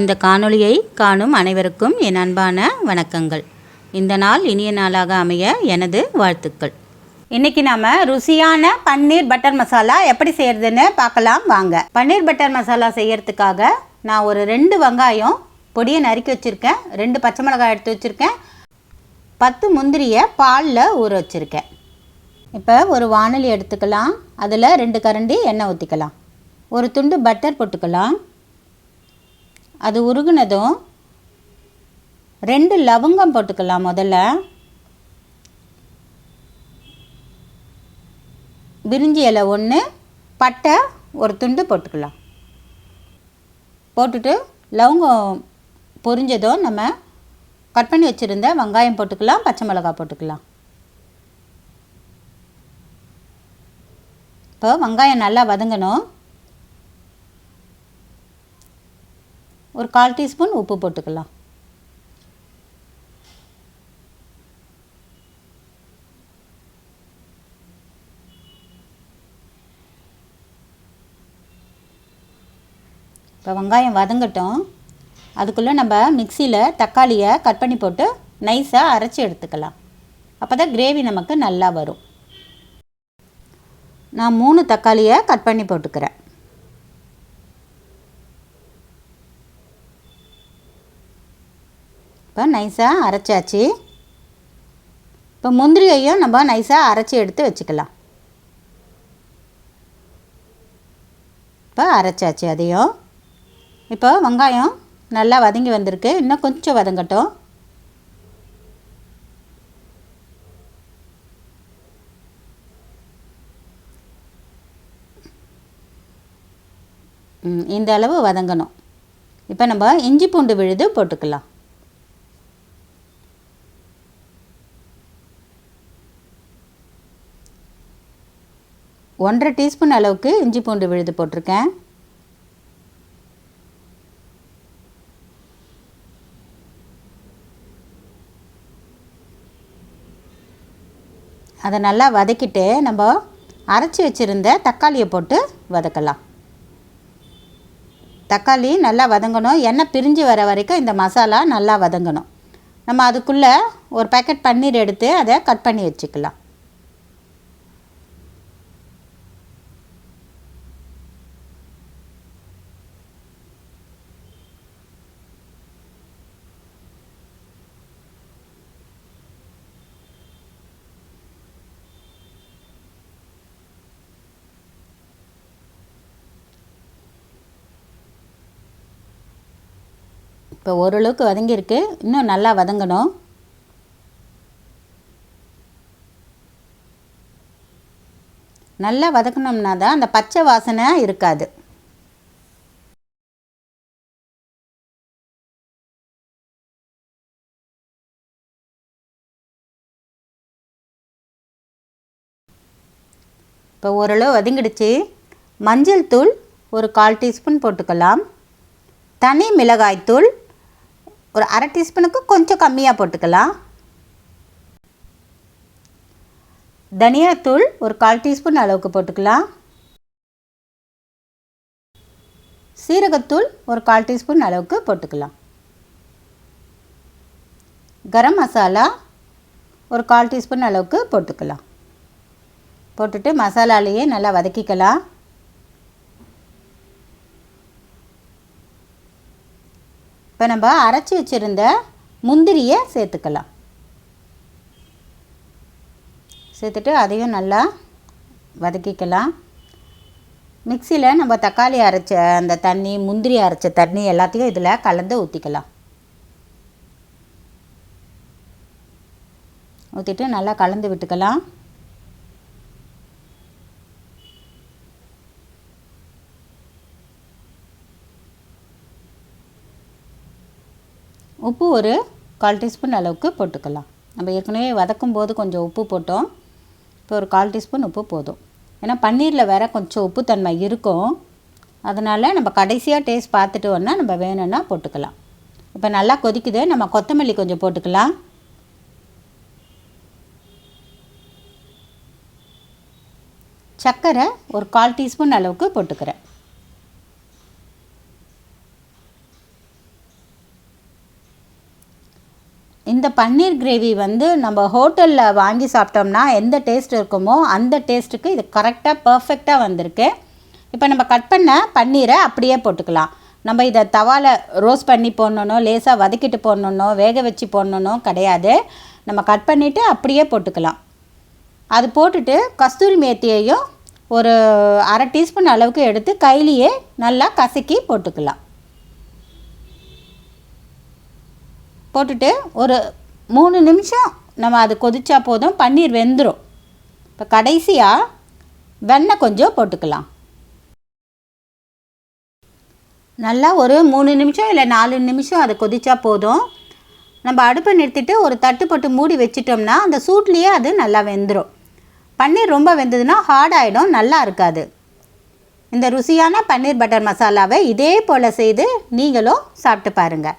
இந்த காணொளியை காணும் அனைவருக்கும் என் அன்பான வணக்கங்கள். இந்த நாள் இனிய நாளாக அமைய எனது வாழ்த்துக்கள். இன்னைக்கு நாம ருசியான பன்னீர் பட்டர் மசாலா எப்படி செய்யறதுன்னு பார்க்கலாம் வாங்க. பன்னீர் பட்டர் மசாலா செய்யறதுக்காக நான் ஒரு ரெண்டு வெங்காயம் பொடியை நறுக்கி வச்சுருக்கேன். ரெண்டு பச்சை மிளகாய் எடுத்து வச்சுருக்கேன். பத்து முந்திரியை பாலில் ஊற வச்சுருக்கேன். இப்போ ஒரு வானொலி எடுத்துக்கலாம். அதில் ரெண்டு கரண்டி எண்ணெய் ஊற்றிக்கலாம் ஒரு துண்டு பட்டர் போட்டுக்கலாம். அது உருகுனதும் ரெண்டு லவங்கம் போட்டுக்கலாம் முதல்ல. பிரிஞ்சி இலை ஒன்று பட்டை ஒரு துண்டு போட்டுக்கலாம். போட்டுட்டு லவங்கம் பொரிஞ்சதும் நம்ம கட் பண்ணி வச்சுருந்த வெங்காயம் போட்டுக்கலாம் பச்சை மிளகாய் போட்டுக்கலாம். இப்போ வெங்காயம் நல்லா வதங்கணும். ஒரு கால் டீஸ்பூன் உப்பு போட்டுக்கலாம். இப்போ வெங்காயம் வதங்கட்டும். அதுக்குள்ளே நம்ம மிக்சியில் தக்காளியை கட் பண்ணி போட்டு நைஸாக அரைச்சி எடுத்துக்கலாம். அப்போ தான் கிரேவி நமக்கு நல்லா வரும். நான் மூணு தக்காளியை கட் பண்ணி போட்டுக்கிறேன். இப்போ நைஸாக அரைச்சாச்சு. இப்போ முந்திரியையும் நம்ம நைஸாக அரைச்சி எடுத்து வச்சுக்கலாம். இப்போ அரைச்சாச்சு அதையும். இப்போ வெங்காயம் நல்லா வதங்கி வந்திருக்கு. இன்னும் கொஞ்சம் வதங்கட்டும். ம், இந்த அளவு வதங்கணும். இப்போ நம்ம இஞ்சி பூண்டு விழுது போட்டுக்கலாம். ஒன்றரை டீஸ்பூன் அளவுக்கு இஞ்சி பூண்டு விழுது போட்டிருக்கேன். அதை நல்லா வதக்கிட்டு நம்ம அரைச்சி வச்சுருந்த தக்காளியை போட்டு வதக்கலாம். தக்காளி நல்லா வதங்கணும். எண்ணெய் பிரிஞ்சு வர வரைக்கும் இந்த மசாலா நல்லா வதங்கணும். நம்ம அதுக்குள்ளே ஒரு பேக்கெட் பன்னீர் எடுத்து அதை கட் பண்ணி வச்சுக்கலாம். இப்போ ஓரளவுக்கு வதங்கியிருக்கு. இன்னும் நல்லா வதங்கணும். நல்லா வதக்கணும்னா தான் அந்த பச்சை வாசனை இருக்காது. இப்போ ஓரளவு வதங்கிடுச்சு. மஞ்சள் தூள் ஒரு கால் டீஸ்பூன் போட்டுக்கலாம். தனி மிளகாய்த்தூள் ஒரு அரை டீஸ்பூனுக்கு கொஞ்சம் கம்மியாக போட்டுக்கலாம். தனியாத்தூள் ஒரு கால் டீஸ்பூன் அளவுக்கு போட்டுக்கலாம். சீரகத்தூள் ஒரு கால் டீஸ்பூன் அளவுக்கு போட்டுக்கலாம். கரம் மசாலா ஒரு கால் டீஸ்பூன் அளவுக்கு போட்டுக்கலாம். போட்டுட்டு மசாலாலேயே நல்லா வதக்கிக்கலாம். இப்போ நம்ம அரைச்சி வச்சுருந்த முந்திரியை சேர்த்துக்கலாம். சேர்த்துட்டு அதையும் நல்லா வதக்கிக்கலாம். மிக்சியில் நம்ம தக்காளி அரைச்ச அந்த தண்ணி முந்திரி அரைச்ச தண்ணி எல்லாத்தையும் இதில் கலந்து ஊற்றிக்கலாம் ஊற்றிட்டு நல்லா கலந்து விட்டுக்கலாம். உப்பு ஒரு கால் டீஸ்பூன் அளவுக்கு போட்டுக்கலாம். நம்ம ஏற்கனவே வதக்கும் போது கொஞ்சம் உப்பு போட்டோம். இப்போ ஒரு கால் டீஸ்பூன் உப்பு போதும். ஏன்னா பன்னீரில் வேறு கொஞ்சம் உப்புத்தன்மை இருக்கும். அதனால் நம்ம கடைசியாக டேஸ்ட் பார்த்துட்டு வேணா நம்ம வேணும்னா போட்டுக்கலாம். இப்போ நல்லா கொதிக்குது. நம்ம கொத்தமல்லி கொஞ்சம் போட்டுக்கலாம். சர்க்கரை ஒரு கால் டீஸ்பூன் அளவுக்கு போட்டுக்கிறேன் இந்த பன்னீர் கிரேவி வந்து நம்ம ஹோட்டலில் வாங்கி சாப்பிட்டோம்னா எந்த டேஸ்ட் இருக்குமோ அந்த டேஸ்ட்டுக்கு இது கரெக்டாக பர்ஃபெக்டாக வந்திருக்கு. இப்போ நம்ம கட் பண்ண பன்னீரை அப்படியே போட்டுக்கலாம். நம்ம இதை தவால ரோஸ்ட் பண்ணி போடணும் லேசாக வதக்கிட்டு போடணும் வேக வச்சு போடணும் கிடையாது. நம்ம கட் பண்ணிவிட்டு அப்படியே போட்டுக்கலாம். அது போட்டுட்டு கஸ்தூரி மேத்தியையும் ஒரு அரை டீஸ்பூன் அளவுக்கு எடுத்து கையிலேயே நல்லா கசக்கி போட்டுக்கலாம். போட்டுட்டு ஒரு மூணு நிமிஷம் நம்ம அது கொதிச்சா போதும் பன்னீர் வெந்துடும் இப்போ கடைசியாக வெண்ணெய் கொஞ்சம் போட்டுக்கலாம். நல்லா ஒரு மூணு நிமிஷம் இல்லை நாலு நிமிஷம் அது கொதிச்சா போதும். நம்ம அடுப்பை நிறுத்திட்டு ஒரு தட்டு போட்டு மூடி வச்சிட்டோம்னா அந்த சூட்லேயே அது நல்லா வெந்துடும் பன்னீர் ரொம்ப வெந்ததுன்னா ஹார்ட் ஆகிடும் நல்லா இருக்காது. இந்த ருசியான பன்னீர் பட்டர் மசாலாவை இதே போல் செய்து நீங்களும் சாப்பிட்டு பாருங்கள்